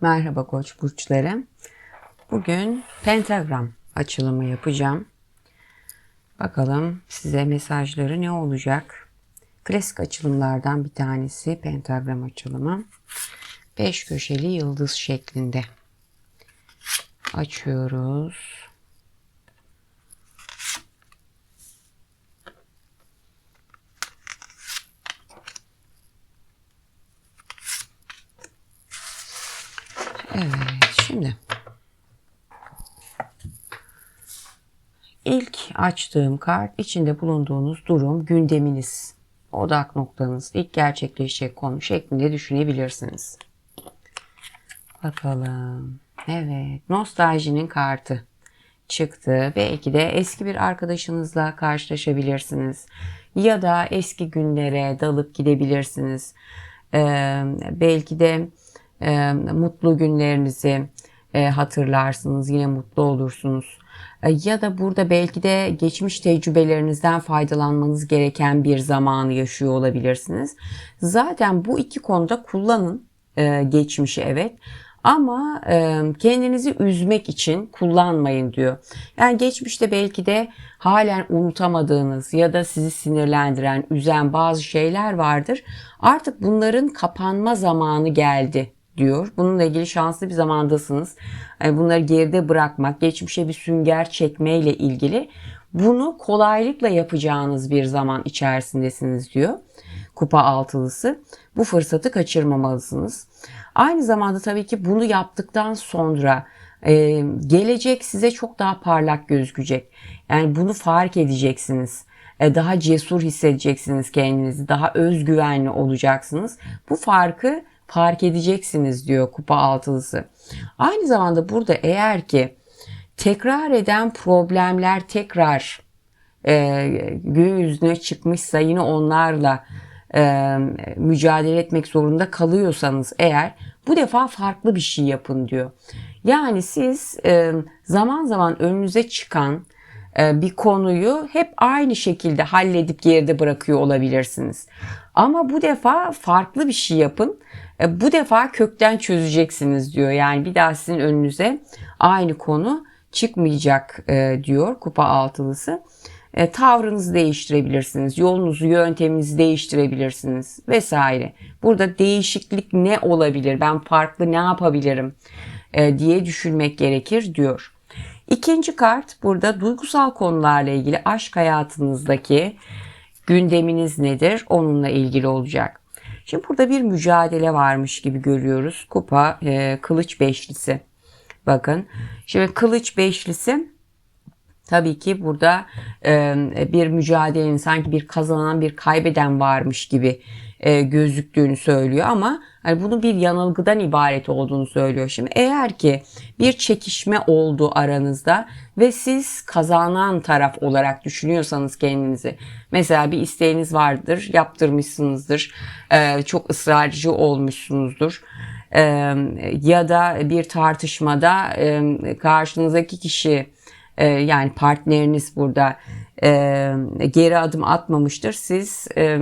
Merhaba koç burçları. Bugün pentagram açılımı yapacağım. Bakalım size mesajları ne olacak? Klasik açılımlardan bir tanesi pentagram açılımı. Beş köşeli yıldız şeklinde. Açıyoruz. Evet, şimdi ilk açtığım kart içinde bulunduğunuz durum, gündeminiz, odak noktanız, ilk gerçekleşecek konu şeklinde düşünebilirsiniz. Bakalım. Evet, nostaljinin kartı çıktı. Belki de eski bir arkadaşınızla karşılaşabilirsiniz. Ya da eski günlere dalıp gidebilirsiniz. Ee, belki de e, mutlu günlerinizi e, hatırlarsınız. Yine mutlu olursunuz. E, ya da burada belki de geçmiş tecrübelerinizden faydalanmanız gereken bir zamanı yaşıyor olabilirsiniz. Zaten bu iki konuda kullanın e, geçmişi evet. Ama e, kendinizi üzmek için kullanmayın diyor. Yani geçmişte belki de halen unutamadığınız ya da sizi sinirlendiren, üzen bazı şeyler vardır. Artık bunların kapanma zamanı geldi diyor. Bununla ilgili şanslı bir zamandasınız. Yani bunları geride bırakmak, geçmişe bir sünger çekmeyle ilgili bunu kolaylıkla yapacağınız bir zaman içerisindesiniz diyor. Kupa altılısı. Bu fırsatı kaçırmamalısınız. Aynı zamanda tabii ki bunu yaptıktan sonra e, gelecek size çok daha parlak gözükecek. Yani bunu fark edeceksiniz. E, daha cesur hissedeceksiniz kendinizi. Daha özgüvenli olacaksınız. Bu farkı fark edeceksiniz diyor kupa altılısı. Aynı zamanda burada eğer ki tekrar eden problemler tekrar e, gün yüzüne çıkmışsa yine onlarla e, mücadele etmek zorunda kalıyorsanız eğer bu defa farklı bir şey yapın diyor. Yani siz e, zaman zaman önünüze çıkan bir konuyu hep aynı şekilde halledip geride bırakıyor olabilirsiniz. Ama bu defa farklı bir şey yapın. E, bu defa kökten çözeceksiniz diyor. Yani bir daha sizin önünüze aynı konu çıkmayacak e, diyor kupa altılısı. E, tavrınızı değiştirebilirsiniz, yolunuzu, yönteminizi değiştirebilirsiniz vesaire. Burada değişiklik ne olabilir, ben farklı ne yapabilirim e, diye düşünmek gerekir diyor. İkinci kart burada duygusal konularla ilgili aşk hayatınızdaki gündeminiz nedir onunla ilgili olacak. Şimdi burada bir mücadele varmış gibi görüyoruz. Kupa e, kılıç beşlisi. Bakın şimdi kılıç beşlisi tabii ki burada bir mücadelenin sanki bir kazanan bir kaybeden varmış gibi gözüktüğünü söylüyor ama hani bunun bir yanılgıdan ibaret olduğunu söylüyor. Şimdi eğer ki bir çekişme oldu aranızda ve siz kazanan taraf olarak düşünüyorsanız kendinizi mesela bir isteğiniz vardır yaptırmışsınızdır çok ısrarcı olmuşsunuzdur ya da bir tartışmada karşınızdaki kişi e, yani partneriniz burada e, geri adım atmamıştır siz e,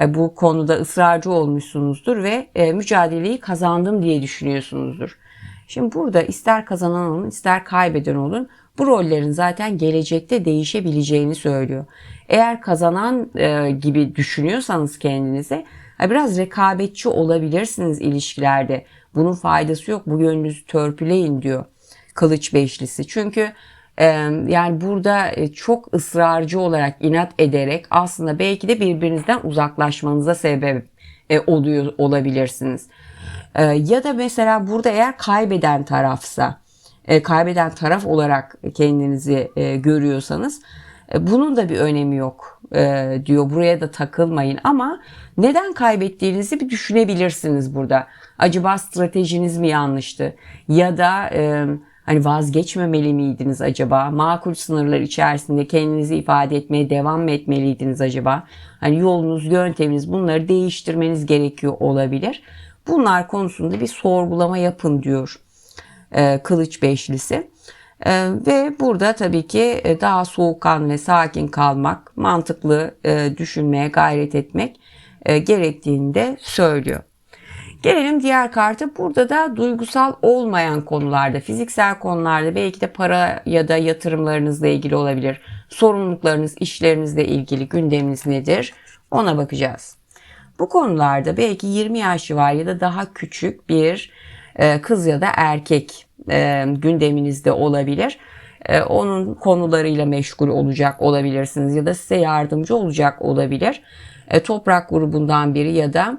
e, bu konuda ısrarcı olmuşsunuzdur ve e, mücadeleyi kazandım diye düşünüyorsunuzdur. Şimdi burada ister kazanan olun ister kaybeden olun bu rollerin zaten gelecekte değişebileceğini söylüyor. Eğer kazanan e, gibi düşünüyorsanız kendinize biraz rekabetçi olabilirsiniz ilişkilerde. Bunun faydası yok bu yönünüzü törpüleyin diyor kılıç beşlisi. Çünkü yani burada e, çok ısrarcı olarak inat ederek aslında belki de birbirinizden uzaklaşmanıza sebep e, oluyor olabilirsiniz. Ya da mesela burada eğer kaybeden tarafsa, e, kaybeden taraf olarak kendinizi görüyorsanız bunun da bir önemi yok diyor. Buraya da takılmayın ama neden kaybettiğinizi bir düşünebilirsiniz burada. Acaba stratejiniz mi yanlıştı? Ya da Hani vazgeçmemeli miydiniz acaba? Makul sınırlar içerisinde kendinizi ifade etmeye devam mı etmeliydiniz acaba? Hani yolunuz, yönteminiz bunları değiştirmeniz gerekiyor olabilir. Bunlar konusunda bir sorgulama yapın diyor e, Kılıç Beşlisi. E, ve burada tabii ki e, daha soğukkan ve sakin kalmak, mantıklı e, düşünmeye gayret etmek e, gerektiğini de söylüyor. Gelelim diğer karta. Burada da duygusal olmayan konularda, fiziksel konularda belki de para ya da yatırımlarınızla ilgili olabilir. Sorumluluklarınız, işlerinizle ilgili gündeminiz nedir? Ona bakacağız. Bu konularda belki 20 yaş var ya da daha küçük bir e, kız ya da erkek e, gündeminizde olabilir. E, onun konularıyla meşgul olacak olabilirsiniz ya da size yardımcı olacak olabilir. Toprak grubundan biri ya da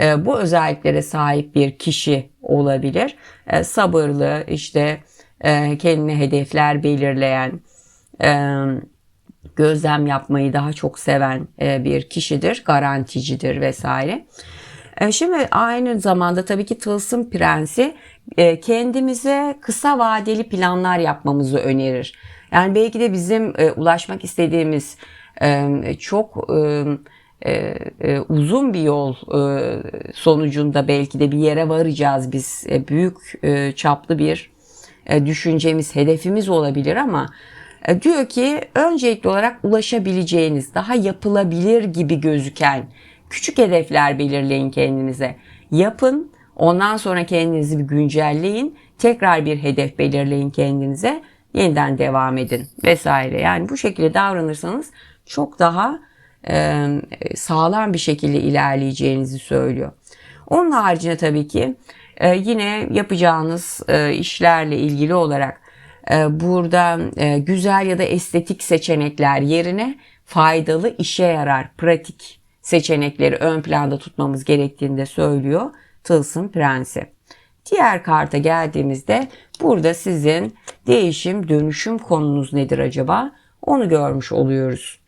bu özelliklere sahip bir kişi olabilir. Sabırlı, işte kendine hedefler belirleyen, gözlem yapmayı daha çok seven e, bir kişidir, garanticidir vesaire. E, şimdi aynı zamanda tabii ki Tılsım Prensi e, kendimize kısa vadeli planlar yapmamızı önerir. Yani belki de bizim ulaşmak istediğimiz çok uzun bir yol sonucunda belki de bir yere varacağız biz. Büyük çaplı bir düşüncemiz, hedefimiz olabilir ama e, diyor ki öncelikli olarak ulaşabileceğiniz, daha yapılabilir gibi gözüken küçük hedefler belirleyin kendinize. Yapın, ondan sonra kendinizi bir güncelleyin, tekrar bir hedef belirleyin kendinize, yeniden devam edin vesaire. Yani bu şekilde davranırsanız çok daha e, sağlam bir şekilde ilerleyeceğinizi söylüyor. Onun haricinde tabii ki e, yine yapacağınız e, işlerle ilgili olarak ee, burada e, güzel ya da estetik seçenekler yerine faydalı, işe yarar, pratik seçenekleri ön planda tutmamız gerektiğini de söylüyor Tılsım Prensi. Diğer karta geldiğimizde burada sizin değişim, dönüşüm konunuz nedir acaba? Onu görmüş oluyoruz.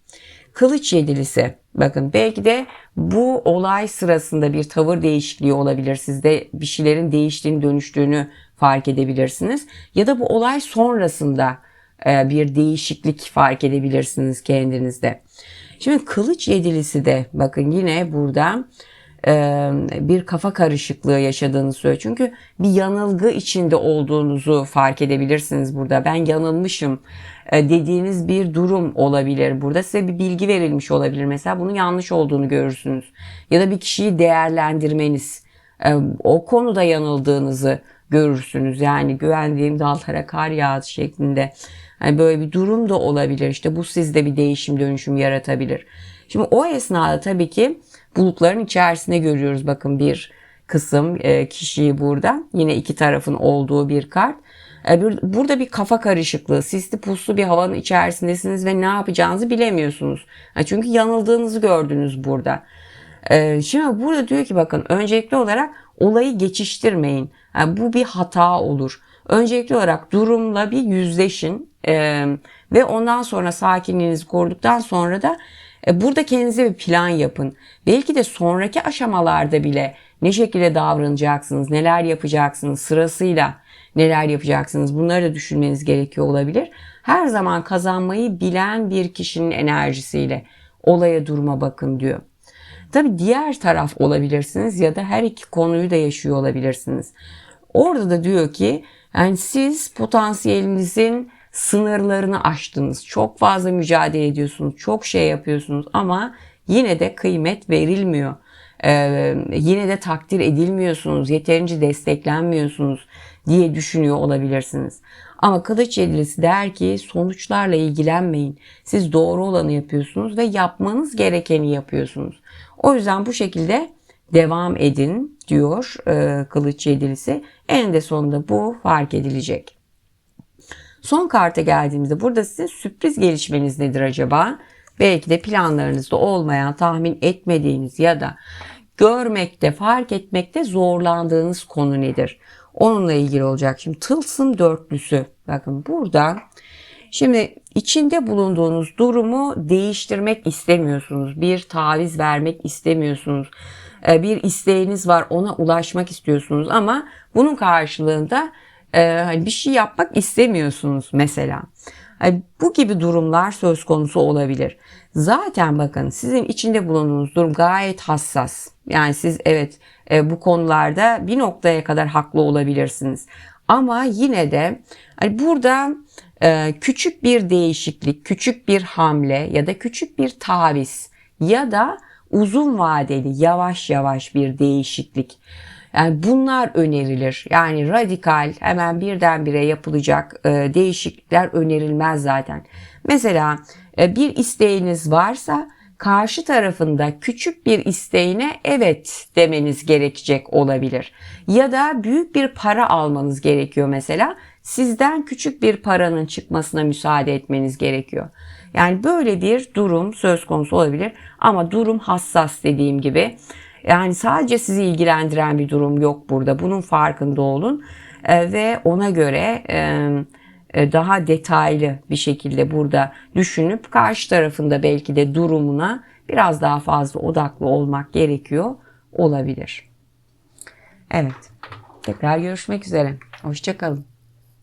Kılıç yedilisi. Bakın belki de bu olay sırasında bir tavır değişikliği olabilir. Sizde bir şeylerin değiştiğini, dönüştüğünü fark edebilirsiniz. Ya da bu olay sonrasında e, bir değişiklik fark edebilirsiniz kendinizde. Şimdi kılıç yedilisi de bakın yine burada e, bir kafa karışıklığı yaşadığını söylüyor. Çünkü bir yanılgı içinde olduğunuzu fark edebilirsiniz burada. Ben yanılmışım dediğiniz bir durum olabilir. Burada size bir bilgi verilmiş olabilir. Mesela bunun yanlış olduğunu görürsünüz. Ya da bir kişiyi değerlendirmeniz, o konuda yanıldığınızı görürsünüz. Yani güvendiğim dallara kar yağdı şeklinde. Yani böyle bir durum da olabilir. İşte bu sizde bir değişim dönüşüm yaratabilir. Şimdi o esnada tabii ki bulutların içerisinde görüyoruz bakın bir kısım e, kişiyi burada. Yine iki tarafın olduğu bir kart. E, burada bir kafa karışıklığı, sisli puslu bir havanın içerisindesiniz ve ne yapacağınızı bilemiyorsunuz. Çünkü yanıldığınızı gördünüz burada. E, şimdi burada diyor ki bakın öncelikli olarak olayı geçiştirmeyin. Bu bir hata olur. Öncelikli olarak durumla bir yüzleşin e, ve ondan sonra sakinliğinizi koruduktan sonra da e, burada kendinize bir plan yapın. Belki de sonraki aşamalarda bile ne şekilde davranacaksınız, neler yapacaksınız sırasıyla neler yapacaksınız bunları da düşünmeniz gerekiyor olabilir. Her zaman kazanmayı bilen bir kişinin enerjisiyle olaya duruma bakın diyor. Tabi diğer taraf olabilirsiniz ya da her iki konuyu da yaşıyor olabilirsiniz. Orada da diyor ki yani siz potansiyelinizin sınırlarını aştınız. Çok fazla mücadele ediyorsunuz. Çok şey yapıyorsunuz ama yine de kıymet verilmiyor. Ee, yine de takdir edilmiyorsunuz. Yeterince desteklenmiyorsunuz diye düşünüyor olabilirsiniz. Ama kılıç yedilisi der ki sonuçlarla ilgilenmeyin. Siz doğru olanı yapıyorsunuz ve yapmanız gerekeni yapıyorsunuz. O yüzden bu şekilde devam edin diyor e, kılıç yedilisi. En de sonunda bu fark edilecek. Son karta geldiğimizde burada sizin sürpriz gelişmeniz nedir acaba? Belki de planlarınızda olmayan, tahmin etmediğiniz ya da görmekte, fark etmekte zorlandığınız konu nedir? Onunla ilgili olacak. Şimdi tılsım dörtlüsü. Bakın burada şimdi içinde bulunduğunuz durumu değiştirmek istemiyorsunuz. Bir taviz vermek istemiyorsunuz. E, bir isteğiniz var ona ulaşmak istiyorsunuz ama bunun karşılığında e, hani bir şey yapmak istemiyorsunuz mesela. Bu gibi durumlar söz konusu olabilir. Zaten bakın sizin içinde bulunduğunuz durum gayet hassas. Yani siz evet e, bu konularda bir noktaya kadar haklı olabilirsiniz. Ama yine de burada küçük bir değişiklik, küçük bir hamle ya da küçük bir taviz ya da uzun vadeli yavaş yavaş bir değişiklik. Yani bunlar önerilir. Yani radikal hemen birdenbire yapılacak e, değişiklikler önerilmez zaten. Mesela e, bir isteğiniz varsa karşı tarafında küçük bir isteğine evet demeniz gerekecek olabilir. Ya da büyük bir para almanız gerekiyor mesela. Sizden küçük bir paranın çıkmasına müsaade etmeniz gerekiyor. Yani böyle bir durum söz konusu olabilir ama durum hassas dediğim gibi. Yani sadece sizi ilgilendiren bir durum yok burada. Bunun farkında olun Ee, ve ona göre e, e, daha detaylı bir şekilde burada düşünüp karşı tarafında belki de durumuna biraz daha fazla odaklı olmak gerekiyor olabilir. Evet. Tekrar görüşmek üzere. Hoşçakalın.